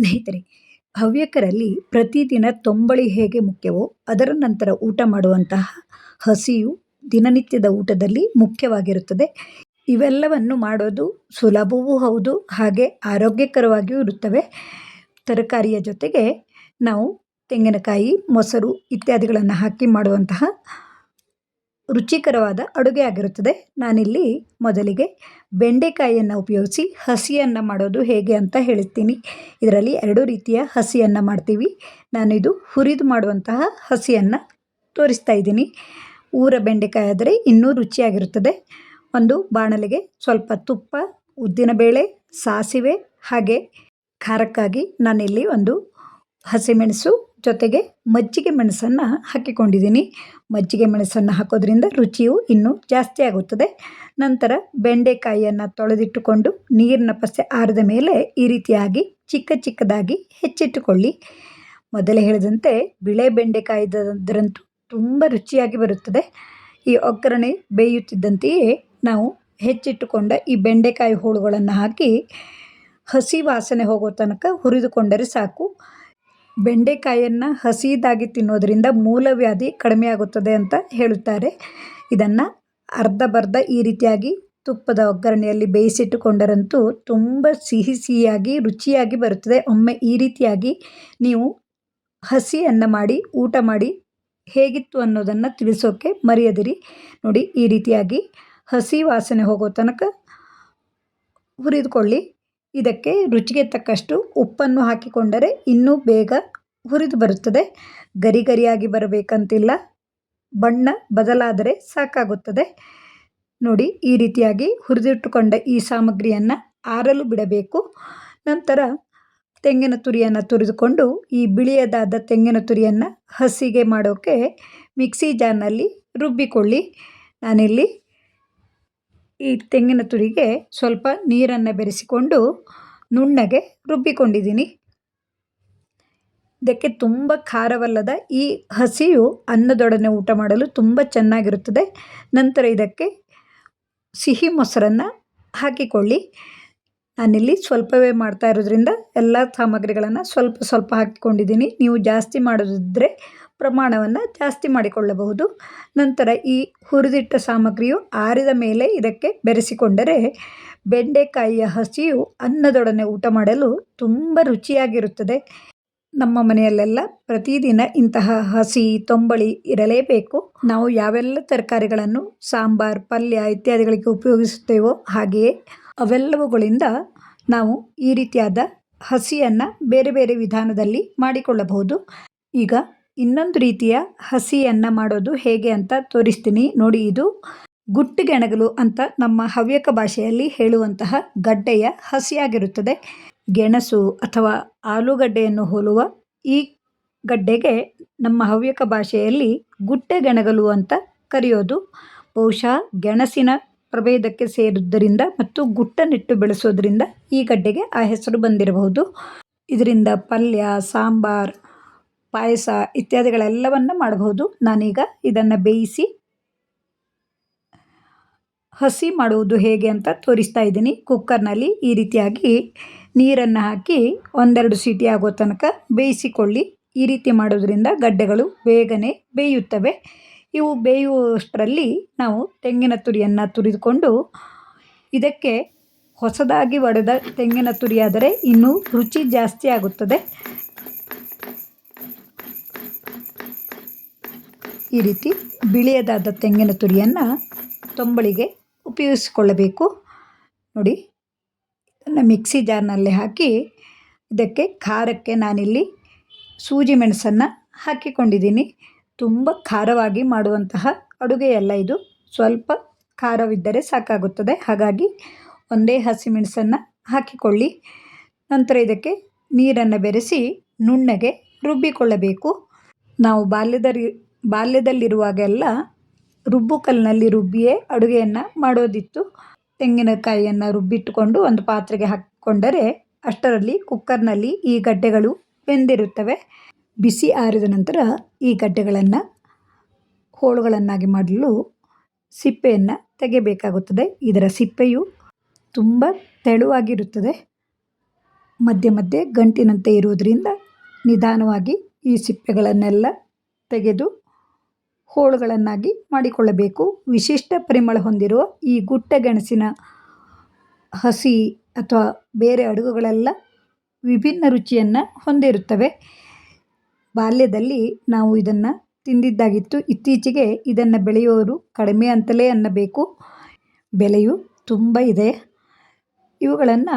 ಸ್ನೇಹಿತರೆ, ಹವ್ಯಕರಲ್ಲಿ ಪ್ರತಿದಿನ ತೊಂಬಳಿ ಹೇಗೆ ಮುಖ್ಯವೋ, ಅದರ ನಂತರ ಊಟ ಮಾಡುವಂತಹ ಹಸಿಯು ದಿನನಿತ್ಯದ ಊಟದಲ್ಲಿ ಮುಖ್ಯವಾಗಿರುತ್ತದೆ. ಇವೆಲ್ಲವನ್ನು ಮಾಡೋದು ಸುಲಭವೂ ಹೌದು, ಹಾಗೆ ಆರೋಗ್ಯಕರವಾಗಿಯೂ ಇರುತ್ತವೆ. ತರಕಾರಿಯ ಜೊತೆಗೆ ನಾವು ತೆಂಗಿನಕಾಯಿ, ಮೊಸರು ಇತ್ಯಾದಿಗಳನ್ನು ಹಾಕಿ ಮಾಡುವಂತಹ ರುಚಿಕರವಾದ ಅಡುಗೆ ಆಗಿರುತ್ತದೆ ನಾನಿಲ್ಲಿ ಮೊದಲಿಗೆ ಬೆಂಡೆಕಾಯಿಯನ್ನು ಉಪಯೋಗಿಸಿ ಹಸಿಯನ್ನು ಮಾಡೋದು ಹೇಗೆ ಅಂತ ಹೇಳ್ತೀನಿ ಇದರಲ್ಲಿ ಎರಡು ರೀತಿಯ ಹಸಿಯನ್ನು ಮಾಡ್ತೀವಿ. ನಾನಿದು ಹುರಿದು ಮಾಡುವಂತಹ ಹಸಿಯನ್ನು ತೋರಿಸ್ತಾ ಇದ್ದೀನಿ. ಊರ ಬೆಂಡೆಕಾಯಿ ಆದರೆ ಇನ್ನೂ ರುಚಿಯಾಗಿರುತ್ತದೆ. ಒಂದು ಬಾಣಲೆಗೆ ಸ್ವಲ್ಪ ತುಪ್ಪ ಉದ್ದಿನಬೇಳೆ ಸಾಸಿವೆ ಹಾಗೆ ಖಾರಕ್ಕಾಗಿ ನಾನಿಲ್ಲಿ ಒಂದು ಹಸಿಮೆಣಸು ಜೊತೆಗೆ ಮಜ್ಜಿಗೆ ಮೆಣಸನ್ನು ಹಾಕಿಕೊಂಡಿದ್ದೀನಿ. ಮಜ್ಜಿಗೆ ಮೆಣಸನ್ನು ಹಾಕೋದ್ರಿಂದ ರುಚಿಯು ಇನ್ನೂ ಜಾಸ್ತಿ ಆಗುತ್ತದೆ. ನಂತರ ಬೆಂಡೆಕಾಯಿಯನ್ನು ತೊಳೆದಿಟ್ಟುಕೊಂಡು ನೀರಿನ ಪಸೆ ಆರಿದ ಮೇಲೆ ಈ ರೀತಿಯಾಗಿ ಚಿಕ್ಕ ಚಿಕ್ಕದಾಗಿ ಹೆಚ್ಚಿಟ್ಟುಕೊಳ್ಳಿ. ಮೊದಲೇ ಹೇಳಿದಂತೆ ಬಿಳೆ ಬೆಂಡೆಕಾಯಿದ್ರಂತೂ ತುಂಬ ರುಚಿಯಾಗಿ ಬರುತ್ತದೆ. ಈ ಒಗ್ಗರಣೆ ಬೇಯುತ್ತಿದ್ದಂತೆಯೇ ನಾವು ಹೆಚ್ಚಿಟ್ಟುಕೊಂಡ ಈ ಬೆಂಡೆಕಾಯಿ ಹೋಳುಗಳನ್ನು ಹಾಕಿ ಹಸಿ ವಾಸನೆ ಹೋಗೋ ತನಕ ಹುರಿದುಕೊಂಡರೆ ಸಾಕು. ಬೆಂಡೆಕಾಯನ್ನು ಹಸಿದಾಗಿ ತಿನ್ನೋದರಿಂದ ಮೂಲವ್ಯಾಧಿ ಕಡಿಮೆಯಾಗುತ್ತದೆ ಅಂತ ಹೇಳುತ್ತಾರೆ. ಇದನ್ನು ಅರ್ಧ ಬರ್ಧ ಈ ರೀತಿಯಾಗಿ ತುಪ್ಪದ ಒಗ್ಗರಣೆಯಲ್ಲಿ ಬೇಯಿಸಿಟ್ಟುಕೊಂಡರಂತೂ ತುಂಬ ಸಿಹಿ ಸಿಹಿಯಾಗಿ ರುಚಿಯಾಗಿ ಬರುತ್ತದೆ. ಒಮ್ಮೆ ಈ ರೀತಿಯಾಗಿ ನೀವು ಹಸಿಯನ್ನು ಮಾಡಿ, ಊಟ ಮಾಡಿ ಹೇಗಿತ್ತು ಅನ್ನೋದನ್ನು ತಿಳಿಸೋಕ್ಕೆ ಮರೆಯದಿರಿ. ನೋಡಿ ಈ ರೀತಿಯಾಗಿ ಹಸಿ ವಾಸನೆ ಹೋಗೋ ತನಕ ಹುರಿದುಕೊಳ್ಳಿ. ಇದಕ್ಕೆ ರುಚಿಗೆ ತಕ್ಕಷ್ಟು ಉಪ್ಪನ್ನು ಹಾಕಿಕೊಂಡರೆ ಇನ್ನೂ ಬೇಗ ಹುರಿದು ಬರುತ್ತದೆ. ಗರಿ ಗರಿಯಾಗಿ ಬರಬೇಕಂತಿಲ್ಲ. ಬಣ್ಣ ಬದಲಾದರೆ ಸಾಕಾಗುತ್ತದೆ. ನೋಡಿ, ಈ ರೀತಿಯಾಗಿ ಹುರಿದಿಟ್ಟುಕೊಂಡ ಈ ಸಾಮಗ್ರಿಯನ್ನು ಆರಲು ಬಿಡಬೇಕು. ನಂತರ ತೆಂಗಿನ ತುರಿಯನ್ನು ತುರಿದುಕೊಂಡು ಈ ಬಿಳಿಯದಾದ ತೆಂಗಿನ ತುರಿಯನ್ನು ಹಸಿಗೆ ಮಾಡೋಕ್ಕೆ ಮಿಕ್ಸಿ ಜಾರ್ನಲ್ಲಿ ರುಬ್ಬಿಕೊಳ್ಳಿ. ನಾನಿಲ್ಲಿ ಈ ತೆಂಗಿನ ತುರಿಗೆ ಸ್ವಲ್ಪ ನೀರನ್ನು ಬೆರೆಸಿಕೊಂಡು ನುಣ್ಣಗೆ ರುಬ್ಬಿಕೊಂಡಿದ್ದೀನಿ. ಇದಕ್ಕೆ ತುಂಬ ಖಾರವಲ್ಲದ ಈ ಹಸಿಯು ಅನ್ನದೊಡನೆ ಊಟ ಮಾಡಲು ತುಂಬ ಚೆನ್ನಾಗಿರುತ್ತದೆ. ನಂತರ ಇದಕ್ಕೆ ಸಿಹಿ ಮೊಸರನ್ನು ಹಾಕಿಕೊಳ್ಳಿ. ನಾನಿಲ್ಲಿ ಸ್ವಲ್ಪವೇ ಮಾಡ್ತಾ ಇರೋದ್ರಿಂದ ಎಲ್ಲ ಸಾಮಗ್ರಿಗಳನ್ನು ಸ್ವಲ್ಪ ಸ್ವಲ್ಪ ಹಾಕಿಕೊಂಡಿದ್ದೀನಿ. ನೀವು ಜಾಸ್ತಿ ಮಾಡೋದಿದ್ದರೆ ಪ್ರಮಾಣವನ್ನು ಜಾಸ್ತಿ ಮಾಡಿಕೊಳ್ಳಬಹುದು. ನಂತರ ಈ ಹುರಿದಿಟ್ಟ ಸಾಮಗ್ರಿಯು ಆರಿದ ಮೇಲೆ ಇದಕ್ಕೆ ಬೆರೆಸಿಕೊಂಡರೆ ಬೆಂಡೆಕಾಯಿಯ ಹಸಿಯು ಅನ್ನದೊಡನೆ ಊಟ ಮಾಡಲು ತುಂಬ ರುಚಿಯಾಗಿರುತ್ತದೆ. ನಮ್ಮ ಮನೆಯಲ್ಲೆಲ್ಲ ಪ್ರತಿದಿನ ಇಂತಹ ಹಸಿ, ತೊಂಬಳಿ ಇರಲೇಬೇಕು. ನಾವು ಯಾವೆಲ್ಲ ತರಕಾರಿಗಳನ್ನು, ಸಾಂಬಾರ್, ಪಲ್ಯ ಇತ್ಯಾದಿಗಳಿಗೆ ಉಪಯೋಗಿಸುತ್ತೇವೋ ಹಾಗೆಯೇ ಅವೆಲ್ಲವುಗಳಿಂದ ನಾವು ಈ ರೀತಿಯಾದ ಹಸಿಯನ್ನು ಬೇರೆ ಬೇರೆ ವಿಧಾನದಲ್ಲಿ ಮಾಡಿಕೊಳ್ಳಬಹುದು. ಈಗ ಇನ್ನೊಂದು ರೀತಿಯ ಹಸಿಯನ್ನು ಮಾಡೋದು ಹೇಗೆ ಅಂತ ತೋರಿಸ್ತೀನಿ. ನೋಡಿ ಇದು ಗುಟ್ಟಿಗೆಣಗಲು ಅಂತ ನಮ್ಮ ಹವ್ಯಕ ಭಾಷೆಯಲ್ಲಿ ಹೇಳುವಂತಹ ಗಡ್ಡೆಯ ಹಸಿಯಾಗಿರುತ್ತದೆ. ಗೆಣಸು ಅಥವಾ ಆಲೂಗಡ್ಡೆಯನ್ನು ಹೋಲುವ ಈ ಗಡ್ಡೆಗೆ ನಮ್ಮ ಹವ್ಯಕ ಭಾಷೆಯಲ್ಲಿ ಗುಟ್ಟೆಗೆಣಗಲು ಅಂತ ಕರೆಯೋದು. ಬಹುಶಃ ಗೆಣಸಿನ ಪ್ರಭೇದಕ್ಕೆ ಸೇರಿದ್ದರಿಂದ ಮತ್ತು ಗುಟ್ಟನಿಟ್ಟು ಬೆಳೆಸೋದ್ರಿಂದ ಈ ಗಡ್ಡೆಗೆ ಆ ಹೆಸರು ಬಂದಿರಬಹುದು. ಇದರಿಂದ ಪಲ್ಯ, ಸಾಂಬಾರ್ ಪಾಯಸ ಇತ್ಯಾದಿಗಳೆಲ್ಲವನ್ನು ಮಾಡಬಹುದು. ನಾನೀಗ ಇದನ್ನು ಬೇಯಿಸಿ ಹಸಿ ಮಾಡುವುದು ಹೇಗೆ ಅಂತ ತೋರಿಸ್ತಾ ಇದ್ದೀನಿ. ಕುಕ್ಕರ್ನಲ್ಲಿ ಈ ರೀತಿಯಾಗಿ ನೀರನ್ನು ಹಾಕಿ ಒಂದೆರಡು ಸೀಟಿ ಆಗೋ ತನಕ ಬೇಯಿಸಿಕೊಳ್ಳಿ. ಈ ರೀತಿ ಮಾಡೋದ್ರಿಂದ ಗಡ್ಡೆಗಳು ಬೇಗನೆ ಬೇಯುತ್ತವೆ. ಇವು ಬೇಯುವಷ್ಟರಲ್ಲಿ ನಾವು ತೆಂಗಿನ ತುರಿಯನ್ನು ತುರಿದುಕೊಂಡು ಇದಕ್ಕೆ ಹೊಸದಾಗಿ ಒಡೆದ ತೆಂಗಿನ ತುರಿಯಾದರೆ ಇನ್ನೂ ರುಚಿ ಜಾಸ್ತಿ ಆಗುತ್ತದೆ. ಈ ರೀತಿ ಬಿಳಿಯದಾದ ತೆಂಗಿನ ತುರಿಯನ್ನು ತೊಂಬಳಿಗೆ ಉಪಯೋಗಿಸಿಕೊಳ್ಳಬೇಕು. ನೋಡಿ, ಇದನ್ನು ಮಿಕ್ಸಿ ಜಾರ್ನಲ್ಲಿ ಹಾಕಿ ಇದಕ್ಕೆ ಖಾರಕ್ಕೆ ನಾನಿಲ್ಲಿ ಸೂಜಿ ಮೆಣಸನ್ನು ಹಾಕಿಕೊಂಡಿದ್ದೀನಿ. ತುಂಬ ಖಾರವಾಗಿ ಮಾಡುವಂತಹ ಅಡುಗೆಯಲ್ಲ ಇದು. ಸ್ವಲ್ಪ ಖಾರವಿದ್ದರೆ ಸಾಕಾಗುತ್ತದೆ. ಹಾಗಾಗಿ ಒಂದೇ ಹಸಿಮೆಣಸನ್ನು ಹಾಕಿಕೊಳ್ಳಿ. ನಂತರ ಇದಕ್ಕೆ ನೀರನ್ನು ಬೆರೆಸಿ ನುಣ್ಣಗೆ ರುಬ್ಬಿಕೊಳ್ಳಬೇಕು. ನಾವು ಬಾಲ್ಯದಲ್ಲಿ ಬಾಲ್ಯದಲ್ಲಿರುವಾಗೆಲ್ಲ ರುಬ್ಬು ಕಲ್ಲಿನಲ್ಲಿ ರುಬ್ಬಿಯೇ ಅಡುಗೆಯನ್ನು ಮಾಡೋದಿತ್ತು. ತೆಂಗಿನಕಾಯಿಯನ್ನು ರುಬ್ಬಿಟ್ಟುಕೊಂಡು ಒಂದು ಪಾತ್ರೆಗೆ ಹಾಕಿಕೊಂಡರೆ ಅಷ್ಟರಲ್ಲಿ ಕುಕ್ಕರ್ನಲ್ಲಿ ಈ ಗಡ್ಡೆಗಳು ಬೆಂದಿರುತ್ತವೆ. ಬಿಸಿ ಆರಿದ ನಂತರ ಈ ಗಡ್ಡೆಗಳನ್ನು ಹೋಳುಗಳನ್ನಾಗಿ ಮಾಡಲು ಸಿಪ್ಪೆಯನ್ನು ತೆಗೆಯಬೇಕಾಗುತ್ತದೆ. ಇದರ ಸಿಪ್ಪೆಯು ತುಂಬ ತೆಳುವಾಗಿರುತ್ತದೆ. ಮಧ್ಯೆ ಮಧ್ಯೆ ಗಂಟಿನಂತೆ ಇರುವುದರಿಂದ ನಿಧಾನವಾಗಿ ಈ ಸಿಪ್ಪೆಗಳನ್ನೆಲ್ಲ ತೆಗೆದು ಹೋಳುಗಳನ್ನಾಗಿ ಮಾಡಿಕೊಳ್ಳಬೇಕು. ವಿಶಿಷ್ಟ ಪರಿಮಳ ಹೊಂದಿರುವ ಈ ಗುಟ್ಟ ಗೆಣಸಿನ ಹಸಿ ಅಥವಾ ಬೇರೆ ಅಡುಗೆಗಳೆಲ್ಲ ವಿಭಿನ್ನ ರುಚಿಯನ್ನು ಹೊಂದಿರುತ್ತವೆ. ಬಾಲ್ಯದಲ್ಲಿ ನಾವು ಇದನ್ನು ತಿಂದಿದ್ದಾಗಿತ್ತು. ಇತ್ತೀಚೆಗೆ ಇದನ್ನು ಬೆಳೆಯುವವರು ಕಡಿಮೆ ಅಂತಲೇ ಅನ್ನಬೇಕು. ಬೆಲೆಯು ತುಂಬ ಇದೆ. ಇವುಗಳನ್ನು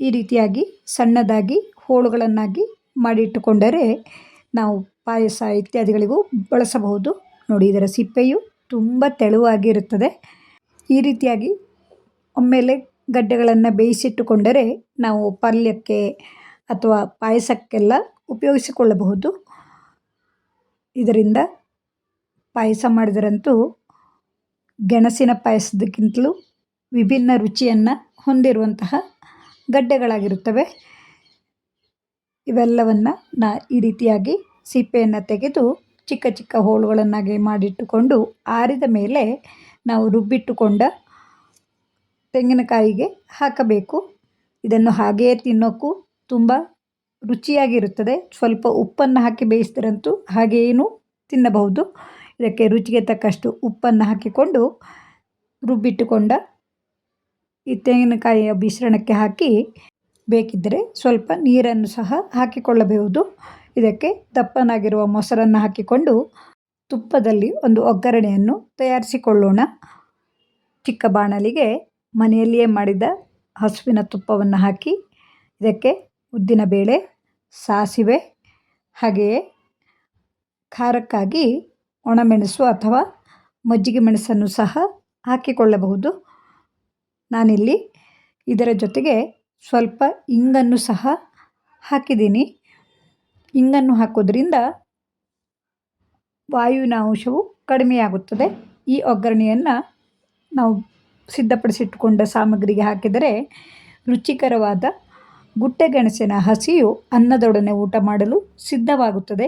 ಈ ರೀತಿಯಾಗಿ ಸಣ್ಣದಾಗಿ ಹೋಳುಗಳನ್ನಾಗಿ ಮಾಡಿಟ್ಟುಕೊಂಡರೆ ನಾವು ಪಾಯಸ ಇತ್ಯಾದಿಗಳಿಗೂ ಬಳಸಬಹುದು. ನೋಡಿ, ಇದರ ಸಿಪ್ಪೆಯು ತುಂಬ ತೆಳುವಾಗಿರುತ್ತದೆ. ಈ ರೀತಿಯಾಗಿ ಒಮ್ಮೆಲೆ ಗಡ್ಡೆಗಳನ್ನು ಬೇಯಿಸಿಟ್ಟುಕೊಂಡರೆ ನಾವು ಪಲ್ಯಕ್ಕೆ ಅಥವಾ ಪಾಯಸಕ್ಕೆಲ್ಲ ಉಪಯೋಗಿಸಿಕೊಳ್ಳಬಹುದು. ಇದರಿಂದ ಪಾಯಸ ಮಾಡಿದರಂತೂ ಗೆಣಸಿನ ಪಾಯಸದಕ್ಕಿಂತಲೂ ವಿಭಿನ್ನ ರುಚಿಯನ್ನು ಹೊಂದಿರುವಂತಹ ಗಡ್ಡೆಗಳಾಗಿರುತ್ತವೆ. ಇವೆಲ್ಲವನ್ನು ನಾ ಈ ರೀತಿಯಾಗಿ ಸಿಪ್ಪೆಯನ್ನು ತೆಗೆದು ಚಿಕ್ಕ ಚಿಕ್ಕ ಹೋಳುಗಳನ್ನಾಗಿ ಮಾಡಿಟ್ಟುಕೊಂಡು ಆರಿದ ಮೇಲೆ ನಾವು ರುಬ್ಬಿಟ್ಟುಕೊಂಡ ತೆಂಗಿನಕಾಯಿಗೆ ಹಾಕಬೇಕು. ಇದನ್ನು ಹಾಗೆಯೇ ತಿನ್ನೋಕ್ಕೂ ತುಂಬ ರುಚಿಯಾಗಿರುತ್ತದೆ. ಸ್ವಲ್ಪ ಉಪ್ಪನ್ನು ಹಾಕಿ ಬೇಯಿಸಿದ್ರಂತೂ ಹಾಗೇನೂ ತಿನ್ನಬಹುದು. ಇದಕ್ಕೆ ರುಚಿಗೆ ತಕ್ಕಷ್ಟು ಉಪ್ಪನ್ನು ಹಾಕಿಕೊಂಡು ರುಬ್ಬಿಟ್ಟುಕೊಂಡ ಈ ತೆಂಗಿನಕಾಯಿಯ ಮಿಶ್ರಣಕ್ಕೆ ಹಾಕಿ ಬೇಕಿದ್ದರೆ ಸ್ವಲ್ಪ ನೀರನ್ನು ಸಹ ಹಾಕಿಕೊಳ್ಳಬಹುದು. ಇದಕ್ಕೆ ದಪ್ಪನಾಗಿರುವ ಮೊಸರನ್ನು ಹಾಕಿಕೊಂಡು ತುಪ್ಪದಲ್ಲಿ ಒಂದು ಒಗ್ಗರಣೆಯನ್ನು ತಯಾರಿಸಿಕೊಳ್ಳೋಣ. ಚಿಕ್ಕ ಬಾಣಲಿಗೆ ಮನೆಯಲ್ಲಿಯೇ ಮಾಡಿದ ಹಸುವಿನ ತುಪ್ಪವನ್ನು ಹಾಕಿ ಇದಕ್ಕೆ ಉದ್ದಿನಬೇಳೆ ಸಾಸಿವೆ, ಹಾಗೆಯೇ ಖಾರಕ್ಕಾಗಿ ಒಣಮೆಣಸು ಅಥವಾ ಮಜ್ಜಿಗೆ ಮೆಣಸನ್ನು ಸಹ ಹಾಕಿಕೊಳ್ಳಬಹುದು. ನಾನಿಲ್ಲಿ ಇದರ ಜೊತೆಗೆ ಸ್ವಲ್ಪ ಇಂಗನ್ನು ಸಹ ಹಾಕಿದ್ದೀನಿ. ಇಂಗನ್ನು ಹಾಕೋದ್ರಿಂದ ವಾಯುವಿನ ಅಂಶವು ಕಡಿಮೆಯಾಗುತ್ತದೆ. ಈ ಒಗ್ಗರಣೆಯನ್ನು ನಾವು ಸಿದ್ಧಪಡಿಸಿಟ್ಟುಕೊಂಡ ಸಾಮಗ್ರಿಗೆ ಹಾಕಿದರೆ ರುಚಿಕರವಾದ ಗುಟ್ಟೆಗೆಣಸಿನ ಹಸಿಯು ಅನ್ನದೊಡನೆ ಊಟ ಮಾಡಲು ಸಿದ್ಧವಾಗುತ್ತದೆ.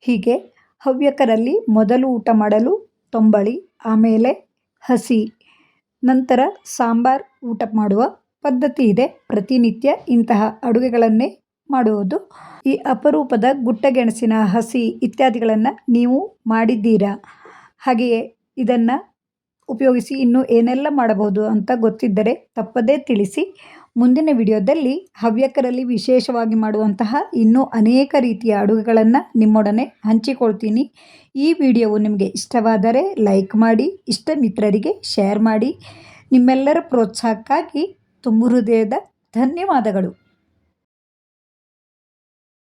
ಹೀಗೆ ಹವ್ಯಕರಲ್ಲಿ ಮೊದಲು ಊಟ ಮಾಡಲು ತೊಂಬಳಿ, ಆಮೇಲೆ ಹಸಿ, ನಂತರ ಸಾಂಬಾರ್ ಊಟ ಮಾಡುವ ಪದ್ಧತಿ ಇದೆ. ಪ್ರತಿನಿತ್ಯ ಇಂತಹ ಅಡುಗೆಗಳನ್ನೇ ಮಾಡುವುದು. ಈ ಅಪರೂಪದ ಗುಟ್ಟಗೆಣಸಿನ ಹಸಿ ಇತ್ಯಾದಿಗಳನ್ನು ನೀವು ಮಾಡಿದ್ದೀರಾ? ಹಾಗೆಯೇ ಇದನ್ನು ಉಪಯೋಗಿಸಿ ಇನ್ನೂ ಏನೆಲ್ಲ ಮಾಡಬಹುದು ಅಂತ ಗೊತ್ತಿದ್ದರೆ ತಪ್ಪದೇ ತಿಳಿಸಿ. ಮುಂದಿನ ವಿಡಿಯೋದಲ್ಲಿ ಹವ್ಯಕರಲ್ಲಿ ವಿಶೇಷವಾಗಿ ಮಾಡುವಂತಹ ಇನ್ನೂ ಅನೇಕ ರೀತಿಯ ಅಡುಗೆಗಳನ್ನು ನಿಮ್ಮೊಡನೆ ಹಂಚಿಕೊಳ್ತೀನಿ. ಈ ವಿಡಿಯೋವು ನಿಮಗೆ ಇಷ್ಟವಾದರೆ ಲೈಕ್ ಮಾಡಿ ಇಷ್ಟ ಮಿತ್ರರಿಗೆ ಶೇರ್ ಮಾಡಿ. ನಿಮ್ಮೆಲ್ಲರ ಪ್ರೋತ್ಸಾಹಕ್ಕಾಗಿ ತುಂಬು ಹೃದಯದ ಧನ್ಯವಾದಗಳು.